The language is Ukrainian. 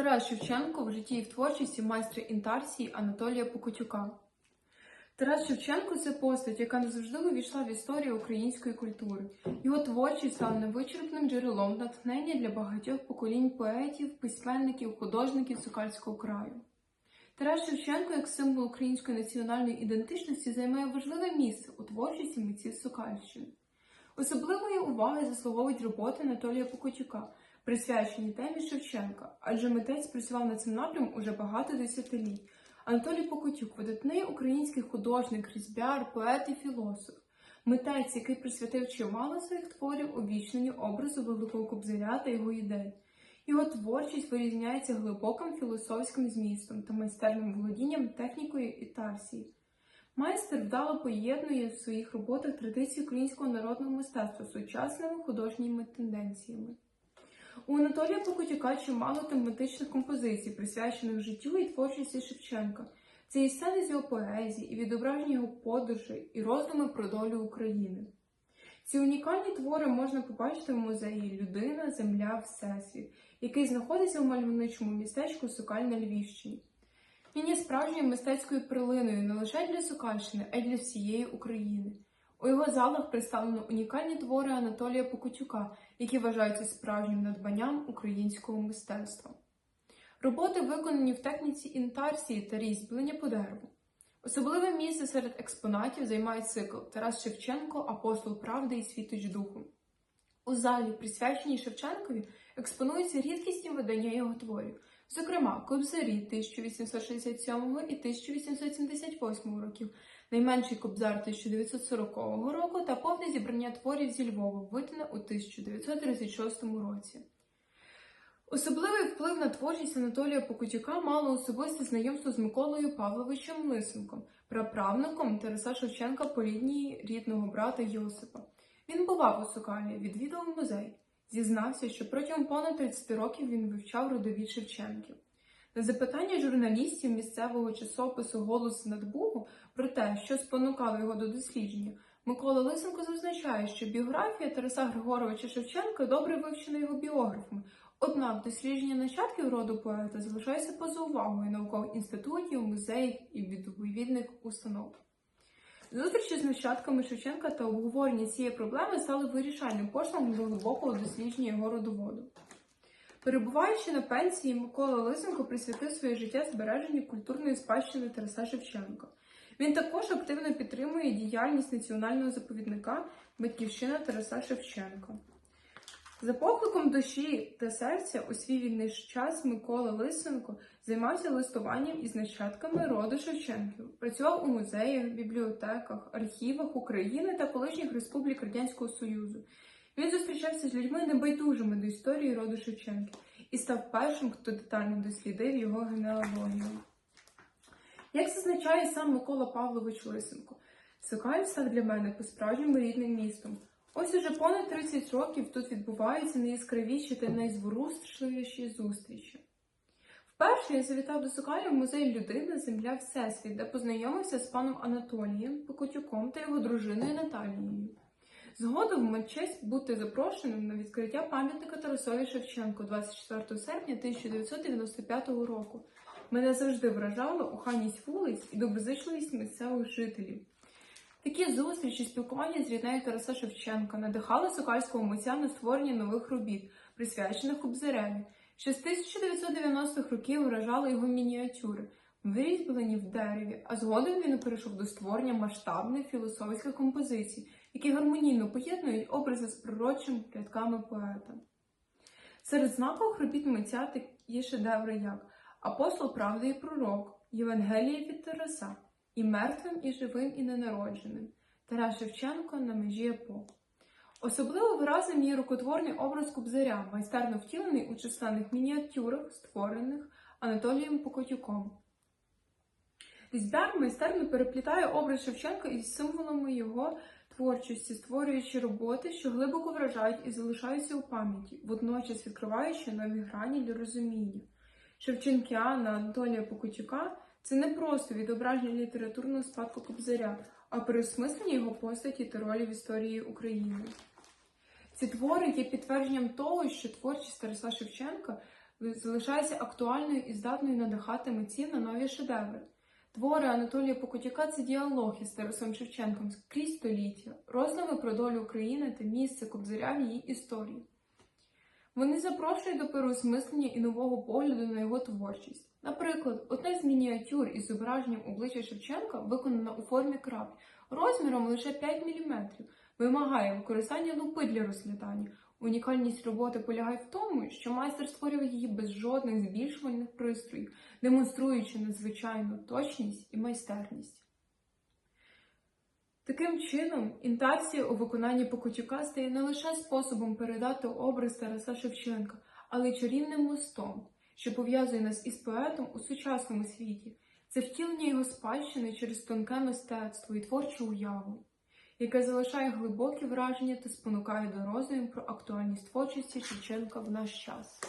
Тарас Шевченко в житті і в творчості майстра інтарсії Анатолія Покотюка. Тарас Шевченко це постать, яка назавжди увійшла в історію української культури. Його творчість стала невичерпним джерелом натхнення для багатьох поколінь поетів, письменників, художників Сокальського краю. Тарас Шевченко, як символ української національної ідентичності, займає важливе місце у творчості митців Сокальщини. Особливої уваги заслуговують роботи Анатолія Покотюка, присвячені темі Шевченка, адже митець працював над цим напрямом уже багато десятиліть. Анатолій Покотюк видатний український художник, різьбяр, поет і філософ. Митець, який присвятив чимало своїх творів увічненню образу Великого Кобзаря та його ідей. Його творчість вирізняється глибоким філософським змістом та майстерним володінням технікою і тарсії. Майстер вдало поєднує в своїх роботах традиції українського народного мистецтва з сучасними художніми тенденціями. У Анатолія Покотюка чимало тематичних композицій, присвячених життю і творчості Шевченка. Це і сцени з його поезії, і відображення його подорожей, і роздуми про долю України. Ці унікальні твори можна побачити в музеї Людина, Земля, Всесвіт, який знаходиться в мальовничому містечку Сокаль на Львівщині. Він є справжньою мистецькою перлиною не лише для Сокальщини, а й для всієї України. У його залах представлено унікальні твори Анатолія Покотюка, які вважаються справжнім надбанням українського мистецтва. Роботи виконані в техніці інтарсії та різьблення по дереву. Особливе місце серед експонатів займає цикл Тарас Шевченко, Апостол Правди і Світоч Духу. У залі, присвяченій Шевченкові, експонуються рідкісні видання його творів, зокрема Кобзарі 1867 і 1878 років, найменший кобзар 1940 року та повне зібрання творів зі Львова, видане у 1936 році. Особливий вплив на творчість Анатолія Покутюка мало особисте знайомство з Миколою Павловичем Лисенком, праправником Тараса Шевченка по лінії рідного брата Йосипа. Він бував у Сокалі, відвідав музей, зізнався, що протягом понад 30 років він вивчав родовід Шевченків. На запитання журналістів місцевого часопису Голос Надбугу про те, що спонукало його до дослідження, Микола Лисенко зазначає, що біографія Тараса Григоровича Шевченка добре вивчена його біографами, однак дослідження нащадків роду поета залишається поза увагою наукових інститутів, музеїв і відповідних установ. Зустрічі з нащадками Шевченка та обговорення цієї проблеми стали вирішальним поштовхом до глибокого дослідження його родоводу. Перебуваючи на пенсії, Микола Лисенко присвятив своє життя збереженню культурної спадщини Тараса Шевченка. Він також активно підтримує діяльність національного заповідника Батьківщина Тараса Шевченка. За покликом душі та серця у свій вільний час Микола Лисенко займався листуванням із нащадками роду Шевченків, працював у музеях, бібліотеках, архівах України та колишніх республік Радянського Союзу. Він зустрічався з людьми небайдужими до історії роду Шевченків і став першим, хто детально дослідив його генеалогію. Як зазначає сам Микола Павлович Лисенко, Сокаль став для мене по-справжньому рідним містом. Ось уже понад 30 років тут відбуваються найяскравіші та найзворушливіші зустрічі. Вперше я завітав до Сокаля в музей Людина, Земля, Всесвіт, де познайомився з паном Анатолієм Покотюком та його дружиною Наталією. Згодом мав честь бути запрошеним на відкриття пам'ятника Тарасові Шевченку 24 серпня 1995 року. Мене завжди вражала охайність вулиць і доброзичливість місцевих жителів. Такі зустрічі, спілкування з ріднею Тараса Шевченка надихали сокальського митця на створення нових робіт, присвячених Кобзареві. Ще з 1990-х років вражали його мініатюри, вирізблені в дереві, а згодом він перейшов до створення масштабних філософських композицій, які гармонійно поєднують образи з пророчими рядками поета. Серед знакових робіт митця є шедеври як Апостол правди і пророк, Євангеліє від Тараса, і мертвим, і живим, і ненародженим, Тарас Шевченко на межі епох. Особливо виразним є рукотворний образ Кобзаря, майстерно втілений у численних мініатюрах, створених Анатолієм Покотюком. Різьбяр майстерно переплітає образ Шевченка із символами його творчості, створюючи роботи, що глибоко вражають і залишаються у пам'яті, водночас відкриваючи нові грані для розуміння. Шевченкіана Анатолія Покотюка це не просто відображення літературного спадку Кобзаря, а переосмислення його постаті та ролі в історії України. Ці твори є підтвердженням того, що творчість Тараса Шевченка залишається актуальною і здатною надихати митців на нові шедеври. Твори Анатолія Покотюка це діалог із Тарасом Шевченком крізь століття, роздуми про долю України та місце Кобзаря в її історії. Вони запрошують до переосмислення і нового погляду на його творчість. Наприклад, одна з мініатюр із зображенням обличчя Шевченка, виконана у формі краплі, розміром лише 5 мм, вимагає використання лупи для розглядання. Унікальність роботи полягає в тому, що майстер створює її без жодних збільшувальних пристроїв, демонструючи надзвичайну точність і майстерність. Таким чином, інтарсія у виконанні Покотюка стає не лише способом передати образ Тараса Шевченка, але й чарівним мостом, що пов'язує нас із поетом у сучасному світі. Це втілення його спадщини через тонке мистецтво і творчу уяву, яке залишає глибокі враження та спонукає до роздумів про актуальність творчості Шевченка в наш час.